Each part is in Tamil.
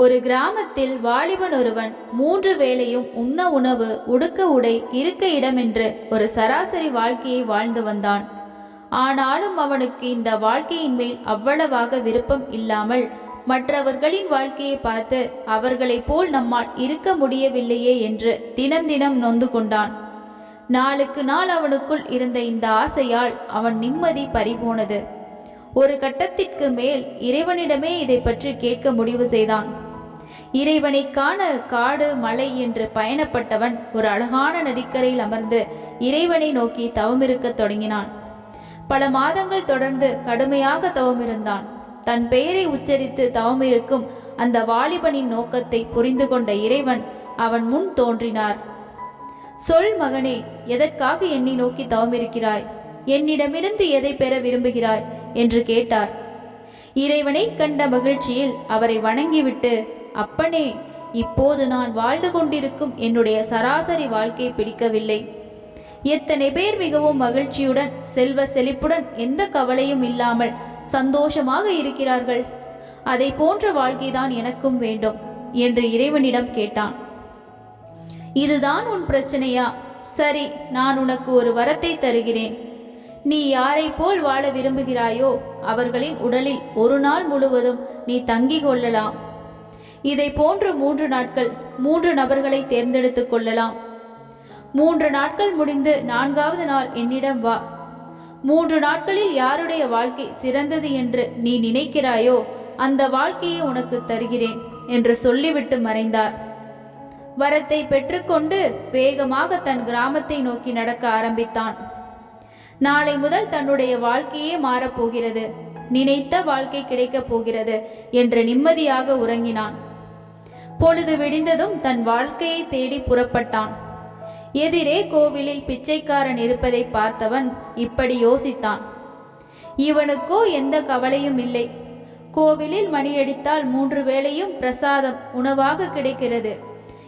ஒரு கிராமத்தில் வாலிபன் ஒருவன் மூன்று வேளையும் உண்ண உணவு உடுக்க உடை இருக்க இடமென்று ஒரு சராசரி வாழ்க்கையை வாழ்ந்து வந்தான். ஆனாலும் அவனுக்கு இந்த வாழ்க்கையின் மேல் அவ்வளவாக விருப்பம் இல்லாமல் மற்றவர்களின் வாழ்க்கையை பார்த்து அவர்களைப் போல் நம்மால் இருக்க முடியவில்லையே என்று தினம் தினம் நொந்து கொண்டான். நாளுக்கு நாள் அவனுக்குள் இருந்த இந்த ஆசையால் அவன் நிம்மதி பறிபோனது. ஒரு கட்டத்திற்கு மேல் இறைவனிடமே இதை பற்றி கேட்க முடிவு செய்தான். இறைவனை காண காடு மலை என்று பயணப்பட்டவன் ஒரு அழகான நதிக்கரையில் அமர்ந்து இறைவனை நோக்கி தவமிருக்கத் தொடங்கினான். பல மாதங்கள் தொடர்ந்து கடுமையாக தவமிருந்தான் தன் பெயரை உச்சரித்து தவமிருக்கும் அந்த வாலிபனின் நோக்கத்தை புரிந்து கொண்ட இறைவன் அவன் முன் தோன்றினார். சொல் மகனே எதற்காக என்னை நோக்கி தவமிருக்கிறாய் என்னிடமிருந்து எதை பெற விரும்புகிறாய்? என்று கேட்டார். இறைவனை கண்ட மகிழ்ச்சியில் அவரை வணங்கிவிட்டு அப்பனே இப்போது நான் வாழ்ந்து கொண்டிருக்கும் என்னுடைய சராசரி வாழ்க்கை பிடிக்கவில்லை. எத்தனை பேர் மிகவும் மகிழ்ச்சியுடன் செல்வ செழிப்புடன் எந்த கவலையும் இல்லாமல் சந்தோஷமாக இருக்கிறார்கள்? அதை போன்ற வாழ்க்கைதான் எனக்கும் வேண்டும் என்று இறைவனிடம் கேட்டான். இதுதான் உன் பிரச்சனையா? சரி நான் உனக்கு ஒரு வரத்தை தருகிறேன். நீ யாரை போல் வாழ விரும்புகிறாயோ அவர்களின் உடலில் ஒரு நாள் முழுவதும் நீ தங்கிக் கொள்ளலாம். இதை போன்று மூன்று நாட்கள் மூன்று நபர்களை தேர்ந்தெடுத்துக் கொள்ளலாம். மூன்று நாட்கள் முடிந்து நான்காவது நாள் என்னிடம் வா. மூன்று நாட்களில் யாருடைய வாழ்க்கை சிறந்தது என்று நீ நினைக்கிறாயோ அந்த வாழ்க்கையை உனக்கு தருகிறேன் என்று சொல்லிவிட்டு மறைந்தார். வரத்தை பெற்றுக்கொண்டு வேகமாக தன் கிராமத்தை நோக்கி நடக்க ஆரம்பித்தான். நாளை முதல் தன்னுடைய வாழ்க்கையே மாறப்போகிறது. நினைத்த வாழ்க்கை கிடைக்கப் போகிறது என்று நிம்மதியாக உறங்கினான். பொழுது விடிந்ததும் தன் வாழ்க்கையை தேடி புறப்பட்டான். எதிரே கோவிலில் பிச்சைக்காரன் இருப்பதை பார்த்தவன் இப்படி யோசித்தான். இவனுக்கோ எந்த கவலையும் இல்லை. கோவிலில் மணியடித்தால் மூன்று வேளையும் பிரசாதம் உணவாக கிடைக்கிறது.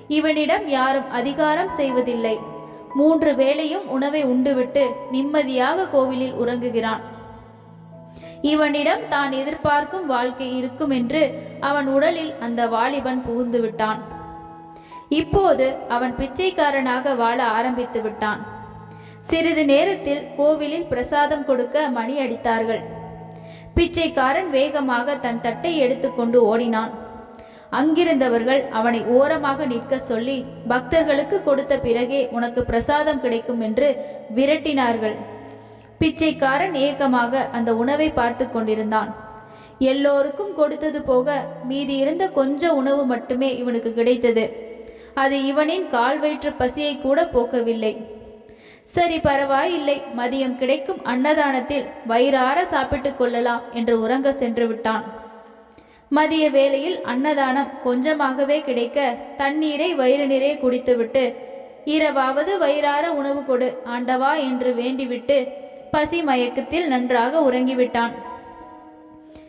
இவனிடம் யாரும் அதிகாரம் செய்வதில்லை. மூன்று வேளையும் உணவை உண்டுவிட்டு நிம்மதியாக கோவிலில் உறங்குகிறான். இவனிடம் தான் எதிர்பார்க்கும் வாழ்க்கை இருக்கும் என்று அவன் உடலில் அந்த வாலிபன் புகுந்து விட்டான். இப்போது அவன் பிச்சைக்காரனாக வாழ ஆரம்பித்து விட்டான். சிறிது நேரத்தில் கோவிலில் பிரசாதம் கொடுக்க மணி அடித்தார்கள். பிச்சைக்காரன் வேகமாக தன் தட்டை எடுத்துக்கொண்டு ஓடினான். அங்கிருந்தவர்கள் அவனை ஓரமாக நிற்க சொல்லி பக்தர்களுக்கு கொடுத்த பிறகே உனக்கு பிரசாதம் கிடைக்கும் என்று விரட்டினார்கள். பிச்சைக்காரன் ஏக்கமாக அந்த உணவை பார்த்து கொண்டிருந்தான். எல்லோருக்கும் கொடுத்தது போக மீதி இருந்த கொஞ்ச உணவு மட்டுமே இவனுக்கு கிடைத்தது. அது இவனின் கால் வயிற்று பசியை கூட போக்கவில்லை. சரி பரவாயில்லை மதியம் கிடைக்கும் அன்னதானத்தில் வயிறார சாப்பிட்டு கொள்ளலாம் என்று உறங்க சென்று விட்டான். மதிய வேளையில் அன்னதானம் கொஞ்சமாகவே கிடைக்க தண்ணீரை வயிறு நிறைய குடித்துவிட்டு இரவாவது வயிறார உணவு கொடு ஆண்டவா என்று வேண்டிவிட்டு பசி மயக்கத்தில் நன்றாக உறங்கிவிட்டான்.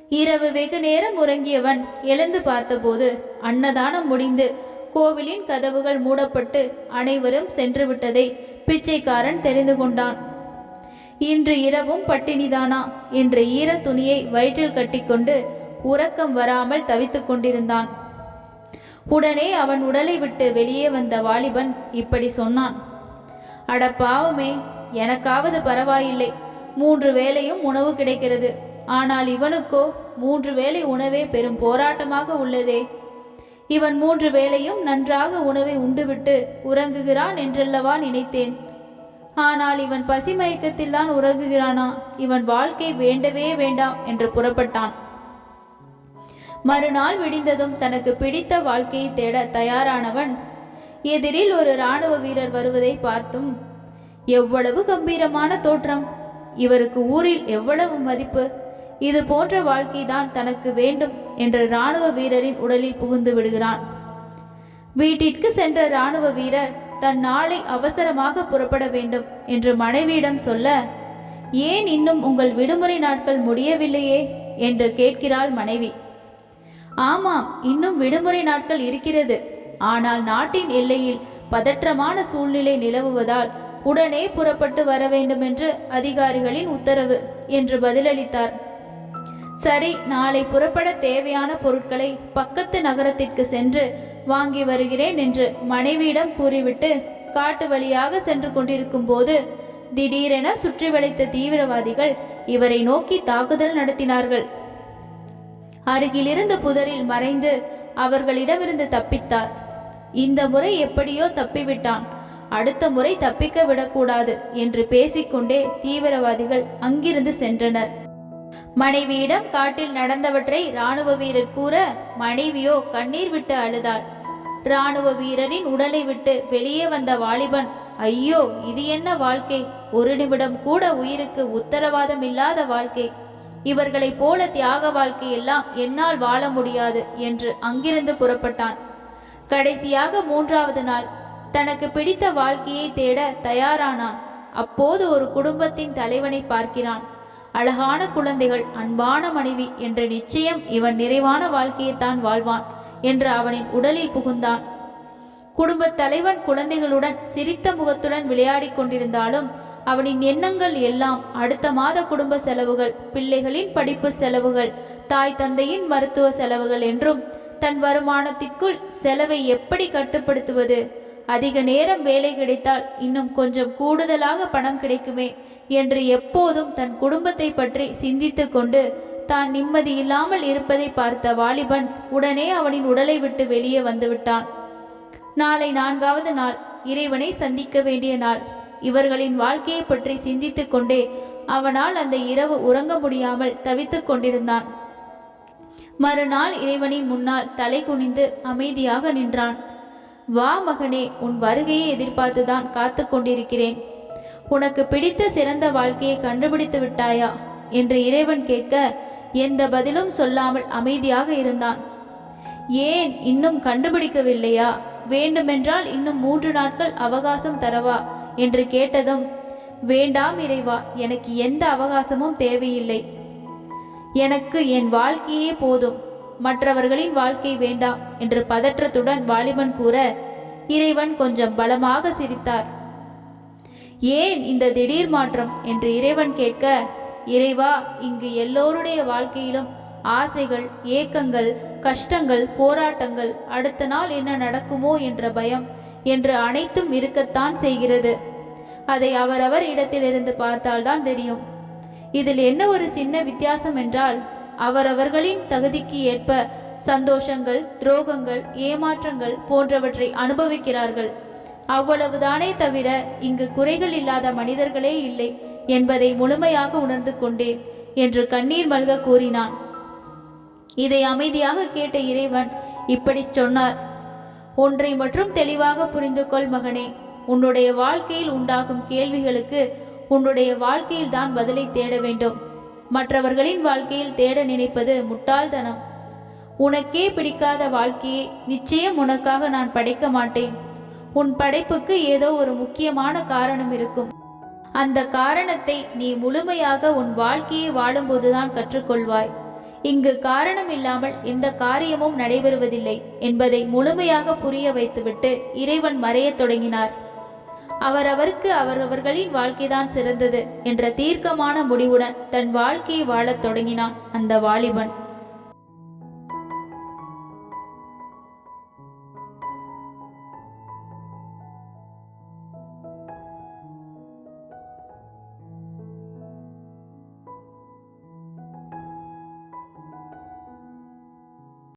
இரவு வெகு நேரம் உறங்கியவன் எழுந்து பார்த்தபோது அன்னதானம் முடிந்து கோவிலின் கதவுகள் மூடப்பட்டு அனைவரும் சென்று விட்டதை பிச்சைக்காரன் தெரிந்து கொண்டான். இன்று இரவும் பட்டினிதானா? என்ற ஈர துணியை வயிற்றில் கட்டிக்கொண்டு உறக்கம் வராமல் தவித்துக் கொண்டிருந்தான். உடனே அவன் உடலை விட்டு வெளியே வந்த வாலிபன் இப்படி சொன்னான். அட பாவமே எனக்காவது பரவாயில்லை. மூன்று வேளையும் உணவு கிடைக்கிறது. ஆனால் இவனுக்கோ மூன்று வேளை உணவே பெரும் போராட்டமாக உள்ளதே. இவன் மூன்று வேளையும் நன்றாக உணவை உண்டுவிட்டு உறங்குகிறான் என்றல்லவா நினைத்தேன். ஆனால் இவன் பசி மயக்கத்தில்தான் உறங்குகிறானா? இவன் வாழ்க்கை வேண்டவே வேண்டாம் என்று புறப்பட்டான். மறுநாள் விடிந்ததும் தனக்கு பிடித்த வாழ்க்கையை தேட தயாரானவன் எதிரில் ஒரு இராணுவ வீரர் வருவதை பார்த்தும் எவ்வளவு கம்பீரமான தோற்றம். இவருக்கு ஊரில் எவ்வளவு மதிப்பு. இது போன்ற வாழ்க்கைதான் தனக்கு வேண்டும் என்ற இராணுவ வீரரின் உடலில் புகுந்து விடுகிறான். வீட்டிற்கு சென்ற இராணுவ வீரர் தன் நாளை அவசரமாக புறப்பட வேண்டும் என்று மனைவியிடம் சொல்ல ஏன் இன்னும் உங்கள் விடுமுறை நாட்கள் முடியவில்லையே? என்று கேட்கிறாள் மனைவி. ஆமாம் இன்னும் விடுமுறை நாட்கள் இருக்கிறது. ஆனால் நாட்டின் எல்லையில் பதற்றமான சூழ்நிலை நிலவுவதால் உடனே புறப்பட்டு வர வேண்டுமென்று அதிகாரிகளின் உத்தரவு என்று பதிலளித்தார். சரி நாளை புறப்பட தேவையான பொருட்களை பக்கத்து நகரத்திற்கு சென்று வாங்கி வருகிறேன் என்று மனைவியிடம் கூறிவிட்டு காட்டு வழியாக சென்று கொண்டிருக்கும் போது திடீரென சுற்றி வளைத்த தீவிரவாதிகள் இவரை நோக்கி தாக்குதல் நடத்தினார்கள். அருகிலிருந்த புதரில் மறைந்து அவர்களிடமிருந்து தப்பித்தார். இந்த முறை எப்படியோ தப்பிவிட்டான். அடுத்த முறை தப்பிக்க விடக்கூடாது என்று பேசிக்கொண்டே தீவிரவாதிகள் அங்கிருந்து சென்றனர். மனைவியிடம் காட்டில் நடந்தவற்றை ராணுவ வீரர் கூற மனைவியோ கண்ணீர் விட்டு அழுதாள். ராணுவ வீரரின் உடலை விட்டு வெளியே வந்த வாலிபன் ஐயோ இது என்ன வாழ்க்கை? ஒரு நிமிடம் கூட உயிருக்கு உத்தரவாதம் இல்லாத வாழ்க்கை. இவர்களைப் போல தியாக வாழ்க்கை எல்லாம் என்னால் வாழ முடியாது என்று அங்கிருந்து புறப்பட்டான். கடைசியாக மூன்றாவது நாள் தனக்கு பிடித்த வாழ்க்கையை தேட தயாரானான். அப்போது ஒரு குடும்பத்தின் தலைவனை பார்க்கிறான். அழகான குழந்தைகள் அன்பான மனைவி என்ற நிச்சயம் இவன் நிறைவான வாழ்க்கையைத்தான் வாழ்வான் என்று அவனின் உடலில் புகுந்தான். குடும்பத் தலைவன் குழந்தைகளுடன் சிரித்த முகத்துடன் விளையாடி கொண்டிருந்தாலும் அவனின் எண்ணங்கள் எல்லாம் அடுத்த மாத குடும்ப செலவுகள் பிள்ளைகளின் படிப்பு செலவுகள் தாய் தந்தையின் மருத்துவ செலவுகள் என்றும் தன் வருமானத்திற்குள் செலவை எப்படி கட்டுப்படுத்துவது அதிக நேரம் வேலை கிடைத்தால் இன்னும் கொஞ்சம் கூடுதலாக பணம் கிடைக்குமே என்று எப்போதும் தன் குடும்பத்தை பற்றி சிந்தித்து கொண்டு தான் நிம்மதி இல்லாமல் இருப்பதை பார்த்த வாலிபன் உடனே அவனின் உடலை விட்டு வெளியே வந்துவிட்டான். நாளை நான்காவது நாள் இறைவனை சந்திக்க வேண்டிய நாள். இவர்களின் வாழ்க்கையை பற்றி சிந்தித்து கொண்டே அவனால் அந்த இரவு உறங்க முடியாமல் தவித்துக் கொண்டிருந்தான். மறுநாள் இறைவனின் முன்னால் தலை குனிந்து அமைதியாக நின்றான். வா மகனே உன் வருகையை எதிர்பார்த்துதான் காத்து கொண்டிருக்கிறேன். உனக்கு பிடித்த சிறந்த வாழ்க்கையை கண்டுபிடித்து விட்டாயா? என்று இறைவன் கேட்க எந்த பதிலும் சொல்லாமல் அமைதியாக இருந்தான். ஏன் இன்னும் கண்டுபிடிக்கவில்லையா? வேண்டுமென்றால் இன்னும் மூன்று நாட்கள் அவகாசம் தரவா? என்று கேட்டதும் வேண்டாம் இறைவா எனக்கு எந்த அவகாசமும் தேவையில்லை. எனக்கு என் வாழ்க்கையே போதும். மற்றவர்களின் வாழ்க்கை வேண்டாம் என்று பதற்றத்துடன் வாலிபன் கூற இறைவன் கொஞ்சம் பலமாக சிரித்தார். ஏன் இந்த திடீர் மாற்றம்? என்று இறைவன் கேட்க இறைவா இங்கு எல்லோருடைய வாழ்க்கையிலும் ஆசைகள் ஏக்கங்கள் கஷ்டங்கள் போராட்டங்கள் அடுத்த நாள் என்ன நடக்குமோ என்ற பயம் என்று அனைத்தும் இருக்கத்தான் செய்கிறது. அதை அவரவர் இடத்திலிருந்து பார்த்தால்தான் தெரியும். இதில் என்ன ஒரு சின்ன வித்தியாசம் என்றால் அவரவர்களின் தகுதிக்கு ஏற்ப சந்தோஷங்கள் துரோகங்கள் ஏமாற்றங்கள் போன்றவற்றை அனுபவிக்கிறார்கள். அவ்வளவுதானே தவிர இங்கு குறைகள் இல்லாத மனிதர்களே இல்லை என்பதை முழுமையாக உணர்ந்து கொண்டேன் என்று கண்ணீர் மல்க கூறினான். இதை அமைதியாக கேட்ட இறைவன் இப்படி சொன்னார். ஒன்றை மட்டும் தெளிவாக புரிந்து கொள் மகனே உன்னுடைய வாழ்க்கையில் உண்டாகும் கேள்விகளுக்கு உன்னுடைய வாழ்க்கையில் தான் பதிலை தேட வேண்டும். மற்றவர்களின் வாழ்க்கையில் தேட நினைப்பது முட்டாள்தனம். உனக்கே பிடிக்காத வாழ்க்கையை நிச்சயம் உனக்காக நான் படைக்க மாட்டேன். உன் படைப்புக்கு ஏதோ ஒரு முக்கியமான காரணம் இருக்கும். அந்த காரணத்தை நீ முழுமையாக உன் வாழ்க்கையை வாழும்போதுதான் கற்றுக்கொள்வாய். இங்கு காரணம் இல்லாமல் எந்த காரியமும் நடைபெறுவதில்லை என்பதை முழுமையாக புரிய வைத்துவிட்டு இறைவன் மறையத் தொடங்கினார். அவரவருக்கு அவரவர்களின் வாழ்க்கைதான் சிறந்தது என்ற தீர்க்கமான முடிவுடன் தன் வாழ்க்கையை வாழத் தொடங்கினான் அந்த வாலிபன்.